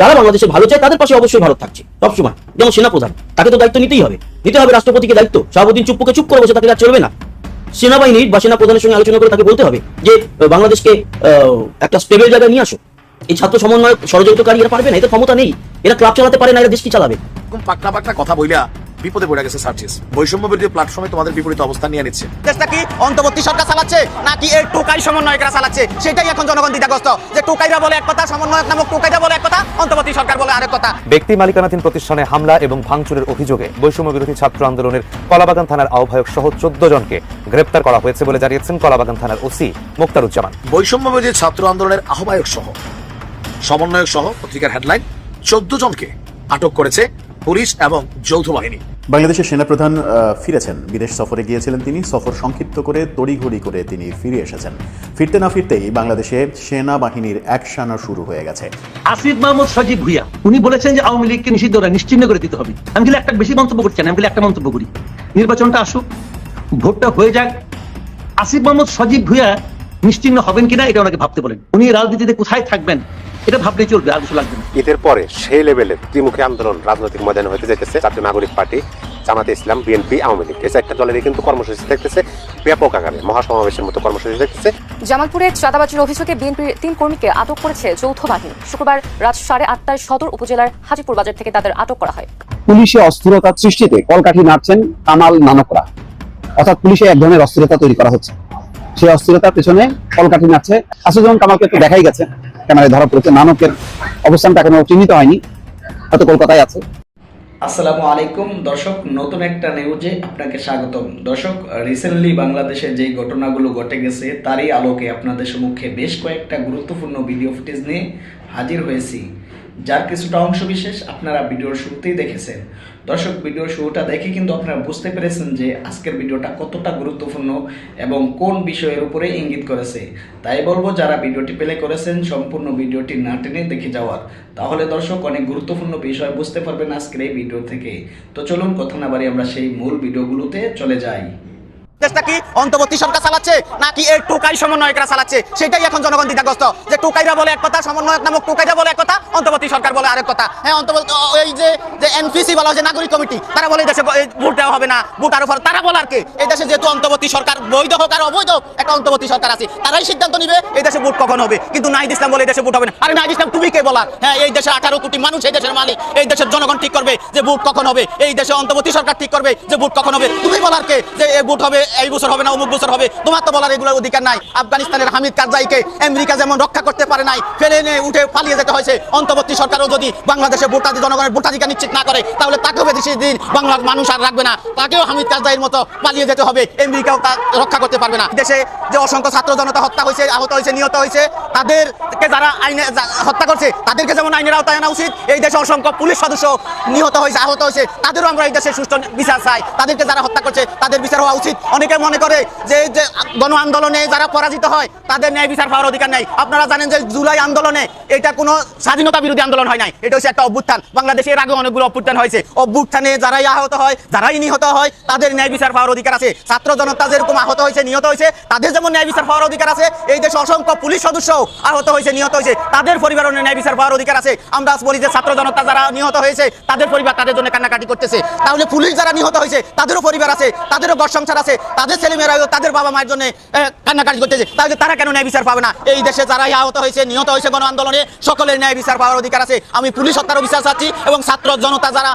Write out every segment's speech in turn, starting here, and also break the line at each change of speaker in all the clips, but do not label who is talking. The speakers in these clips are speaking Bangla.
যারা বাংলাদেশে ভালো চায়, তাদের পাশে অবশ্যই ভারত থাকছে। সবসময় যেমন সেনাপ্রধান, তাকে তো দায়িত্ব নিতেই হবে। নিতে হবে রাষ্ট্রপতিকে দায়িত্ব। শাহাবুদ্দিন চুপ্পুকে চুপ করে বসে তাকে আর চলবে না। সেনাবাহিনীর বা সেনাপ্রধানের সঙ্গে আলোচনা করে তাকে বলতে হবে যে বাংলাদেশকে একটা স্টেবল জায়গায় নিয়ে আসো। এই ছাত্র সমন্বয় ষড়যন্ত্রকারী এরা পারবে না, এদের ক্ষমতা নেই। এরা ক্লাব চালাতে পারে না, এরা দেশ কি চালাবে?
পাকনা পাকনা কথা বইলা বিপদে পড়ে গেছে সার্চিস বৈষম্য বিরোধী প্ল্যাটফর্মে তোমাদের বিপরীত অবস্থান নিয়ে নিচ্ছে।
দেশটা কি অন্তর্বর্তী সরকার চালাচ্ছে নাকি এর টোকাই সমন্বয়করা চালাচ্ছে? সেটাই এখন জনগণ দ্বিধাগ্রস্ত। যে টোকাইরা বলে এক কথা সমন্বয়ক নামক টোকাইরা বলে এক কথা অন্তর্বর্তী সরকার বলে আরেক কথা।
ব্যক্তি মালিকানাধীন প্রতিষ্ঠানে হামলা এবং ভাঙচুরের অভিযোগে বৈষম্য বিরোধী ছাত্র আন্দোলনের কলাবাগান থানার আহ্বায়ক সহ চোদ্দ জনকে গ্রেপ্তার করা হয়েছে বলে জানিয়েছেন কলাবাগান থানার ওসি মোক্তারুজ্জামান।
বৈষম্য বিরোধী ছাত্র আন্দোলনের আহ্বায়ক সহ সমন্বয়ক সহ পত্রিকার হেডলাইন চোদ্দ জনকে আটক করেছে পুলিশ এবং যৌথ বাহিনী।
বাংলাদেশের সেনাপ্রধান আহ, ফিরেছেন। বিদেশ সফরে গিয়েছিলেন তিনি। সফর সংক্ষিপ্ত করে তড়িঘড়ি করে তিনি ফিরে এসেছেন। ফিরতে না ফিরতেই বাংলাদেশে সেনাবাহিনীর অ্যাকশনও শুরু হয়ে গেছে।
আসিফ মাহমুদ সজীব ভুইয়া উনি বলেছেন যে আওয়ামী লীগকে নিষিদ্ধ করা নিশ্চিন্ন করে দিতে হবে। আমি খালি একটা বেশি মন্তব্য করছি না আমি খালি একটা মন্তব্য করি। নির্বাচনটা আসুক ভোটটা হয়ে যাক। আসিফ মাহমুদ সজীব ভুইয়া নিশ্চিন্ন হবেন কিনা এটা ওনাকে ভাবতে বলেন। উনি রাজনীতিতে কোথায় থাকবেন? এটা ভাবলেই চলবে আর কিছু লাগবে না।
ঈদের পরে সেই লেভেলের ত্রিমুখী আন্দোলন রাজনৈতিক ময়দানে হতে যেতেছে জাতীয় নাগরিক পার্টি জামাতে ইসলাম বিএনপি আওয়ামী লীগ। এই চারটা দলেরই কিন্তু কর্মসূচি দেখতেছে ব্যাপক আকারে মহাসমাবেশের মতো কর্মসূচি দেখতেছে।
জামালপুরে চাঁদাবাজির অভিযোগে বিএনপির তিন কর্মীকে আটক করেছে যৌথ বাহিনী। শুক্রবার রাত সাড়ে আটটায় সদর উপজেলার হাজিপুর বাজার থেকে তাদের আটক করা হয়।
পুলিশে অস্থিরতা সৃষ্টিতে কলকাঠি নাড়ছেন কামাল নানকরা। অর্থাৎ পুলিশে এক ধরনের অস্থিরতা তৈরি করা হচ্ছে। সেই অস্থিরতার পেছনে কলকাঠি নাড়ছে আসাদুজ্জামান কামালকে তো দেখাই গেছে। ক্যামেরায় ধরা পড়েছে নানকের অবস্থানটা এখনও চিহ্নিত হয়নি। হয়তো কলকাতায় আছে।
আসসালামু আলাইকুম। দর্শক, নতুন একটা নিউজে আপনাকে স্বাগতম। দর্শক রিসেন্টলি বাংলাদেশে যে ঘটনাগুলো ঘটে গেছে, তারই আলোকে আপনাদের সম্মুখে বেশ কয়েকটা গুরুত্বপূর্ণ ভিডিও ফুটেজ নিয়ে হাজির হয়েছি। যার কিছুটা অংশ বিশেষ আপনারা ভিডিওর শুরুতেই দেখেছেন। দর্শক, ভিডিওর শুরুটা দেখে কিন্তু আপনারা বুঝতে পেরেছেন যে আজকের ভিডিওটা কতটা গুরুত্বপূর্ণ এবং কোন বিষয়ের উপরে ইঙ্গিত করেছে। তাই বলব, যারা ভিডিওটি প্লে করেছেন, সম্পূর্ণ ভিডিওটি না টেনে দেখে যাওয়ার। তাহলে দর্শক, অনেক গুরুত্বপূর্ণ বিষয় বুঝতে পারবেন আজকের এই ভিডিও থেকে। তো চলুন, কথা না বাড়ি আমরা সেই মূল ভিডিওগুলোতে চলে যাই।
দেশটা কি অন্তর্বর্তী সরকার চালাচ্ছে? নাকি এর টোকাই সমন্বয়করা চালাচ্ছে? সেটাই এখন জনগণ দ্বিধাগ্রস্ত। যে টোকাইরা বলে এক কথা, সমন্বয়ক নামক টোকাইরা বলে এক কথা, অন্তর্বর্তী সরকার বলে আরেক কথা। হ্যাঁ অন্তর্বর্তী এই যে যে বলা যে নাগরিক কমিটি, তারা বলে দেশে ভোট দেওয়া হবে না, ভোট আরও ফর- তারা বলার কে, এই দেশে যেহেতু অন্তর্বর্তী সরকার বৈধ হোক আর অবৈধ একটা অন্তর্বর্তী সরকার আছে। তারাই সিদ্ধান্ত নিবে, এই দেশে ভোট কখন হবে। কিন্তু নাইদ ইসলাম বলে এই দেশে ভোট হবে না। আরে নাইদ ইসলাম, তুমি কে বলার? হ্যাঁ এই দেশে আঠারো কোটি মানুষ, এই দেশের মালিক। এই দেশের জনগণ ঠিক করবে যে ভোট কখন হবে। এই দেশে অন্তর্বর্তী সরকার ঠিক করবে যে ভোট কখন হবে। তুমি বলার কে যে ভোট হবে এই বছর হবে না, অমুক বছর হবে। তোমার তো বলার এগুলোর অধিকার নাই। আফগানিস্তানের হামিদ কারজাইকে আমেরিকা যেমন রক্ষা করতে পারে নাই, ফেলে এনে উঠে পালিয়ে যেতে হয়েছে। অন্তর্বর্তী সরকারও যদি বাংলাদেশে ভোটাধি জনগণের ভোটাধিকার নিশ্চিত না করে, তাহলে তাকেও বেশি দিন বাংলার মানুষ আর রাখবে না। তাকেও হামিদ কারজাইয়ের মতো পালিয়ে যেতে হবে। আমেরিকাও তা রক্ষা করতে পারবে না। দেশে যে অসংখ্য ছাত্র জনতা হত্যা হয়েছে, আহত হয়েছে, নিহত হয়েছে, তাদেরকে যারা আইনে হত্যা করছে, তাদেরকে যেমন আইনের আওতায় আনা উচিত, এই দেশে অসংখ্য পুলিশ সদস্য নিহত হয়েছে, আহত হয়েছে, তাদেরও আমরা এই দেশে সুষ্ঠু বিচার চাই। তাদেরকে যারা হত্যা করছে, তাদের বিচার হওয়া উচিত। অনেকে মনে করে যে গণ আন্দোলনে যারা পরাজিত হয়, তাদের ন্যায় বিচার পাওয়ার অধিকার নেই। আপনারা জানেন যে জুলাই আন্দোলনে এটা কোনো স্বাধীনতা বিরোধী আন্দোলন হয় নাই। এটা হচ্ছে একটা অভ্যুত্থান। বাংলাদেশে এর আগে অনেকগুলো অভ্যুত্থান হয়েছে। অভ্যুত্থানে যারাই আহত হয়, যারাই নিহত হয়, তাদের ন্যায় বিচার পাওয়ার অধিকার আছে। ছাত্র জনতা যেরকম আহত হয়েছে, নিহত হয়েছে, তাদের যেমন ন্যায় বিচার পাওয়ার অধিকার আছে। এই দেশে অসংখ্য পুলিশ সদস্য আহত হয়েছে, নিহত হয়েছে। তাদের পরিবারের ন্যায় বিচার পাওয়ার অধিকার আছে। আমরা বলি যে ছাত্র জনতা যারা নিহত হয়েছে, তাদের পরিবার তাদের জন্য কান্নাকাটি করতেছে। তাহলে পুলিশ যারা নিহত হয়েছে, তাদেরও পরিবার আছে, তাদেরও ঘর সংসার আছে। তাদের ছেলেমেয়েরাও তাদের বাবা মায়ের জন্য কান্নাকাটি করতেছে। তাহলে তারা কেন ন্যায় বিচার পাবে না? এই দেশে যারাই আহত হয়েছে, নিহত হয়েছে গণ আন্দোলনে সকলের ন্যায় বিচার পাওয়ার অধিকার আছে। আমি পুলিশ হত্যারও বিচার চাচ্ছি এবং ছাত্র জনতা যারা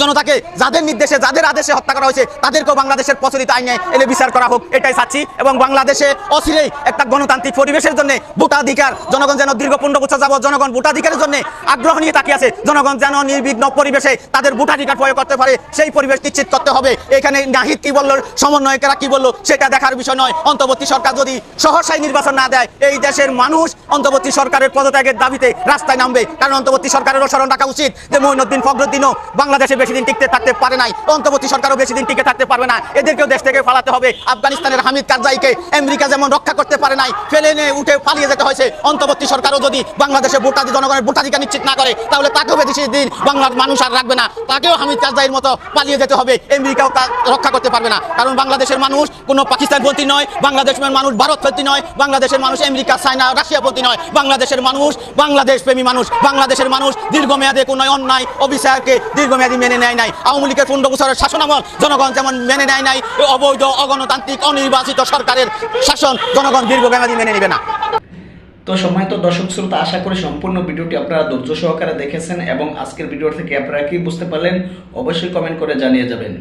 জনতাকে যাদের নির্দেশে, যাদের আদেশে হত্যা করা হয়েছে, তাদেরকেও বাংলাদেশের প্রচলিত আইনে এনে বিচার করা হোক, এটাই চাচ্ছি। এবং বাংলাদেশে অচিরেই একটা গণতান্ত্রিক পরিবেশের জন্য ভোটাধিকার, জনগণ যেন দীর্ঘ পনেরো বছর যাবত জনগণ ভোটাধিকারের জন্য আগ্রহ নিয়ে তাকিয়ে আছে, জনগণ যেন নির্বিঘ্ন পরিবেশে তাদের ভোটাধিকার প্রয়োগ করতে পারে, সেই পরিবেশ নিশ্চিত করতে হবে। এখানে নাহিদ কি বলল? সমন্বয়কেরা কি বলল? সেটা দেখার বিষয় নয়। অন্তর্বর্তী সরকার যদি সহসাই নির্বাচন না দেয়, এই দেশের মানুষ অন্তর্বর্তী সরকারের পদত্যাগের দাবিতে রাস্তায় নামবে। কারণ অন্তর্বর্তী সরকারেরও স্মরণ রাখা উচিত যে মইনুদ্দিন ফখরুদ্দিনও বাংলাদেশে বেশি দিন টিকতে থাকতে পারে নাই। অন্তর্বর্তী সরকারও বেশি দিন টিকে থাকতে পারবে না। এদেরকেও দেশ থেকে ফালাতে হবে। আফগানিস্তানের হামিদ কারজাইকে আমেরিকা যেমন রক্ষা করতে পারে নাই, ফেলে এনে উঠে পালিয়ে যেতে হয়েছে। অন্তর্বর্তী সরকারও যদি বাংলাদেশে ভোটাধি জনগণের ভোটাধিকার নিশ্চিত না করে, তাহলে তাকেও বেশি দিন বাংলার মানুষ আর রাখবে না। তাকেও হামিদ কারজাইয়ের মতো পালিয়ে যেতে হবে। আমেরিকাও তা রক্ষা করতে পারবে না। কারণ বাংলাদেশের মানুষ কোনো পাকিস্তানপন্থী নয়, বাংলাদেশের মানুষ ভারতপন্থী নয়, বাংলাদেশের মানুষ আমেরিকা, চায়না, রাশিয়াপন্থী নয়। বাংলাদেশের মানুষ বাংলাদেশ প্রেমী মানুষ, বাংলাদেশের মানুষ দীর্ঘমেয়াদে কোনো অন্যায় অবিচারকে দীর্ঘমেয়াদী মেনে নেয় নাই। আওয়ামী লীগের পনেরো বছরের শাসনামল জনগণ যেমন মেনে নেয় নাই অবৈধ, অগণতান্ত্রিক, অনির্বাচিত সরকারের শাসন জনগণ দীর্ঘমেয়াদী মেনে নেবে না।
তো সময় তো দর্শক শ্রোতা, আশা করি সম্পূর্ণ ভিডিওটি আপনারা ধৈর্য সহকারে দেখেছেন এবং আজকের ভিডিও থেকে আপনারা কি বুঝতে পারলেন, অবশ্যই কমেন্ট করে জানিয়ে যাবেন।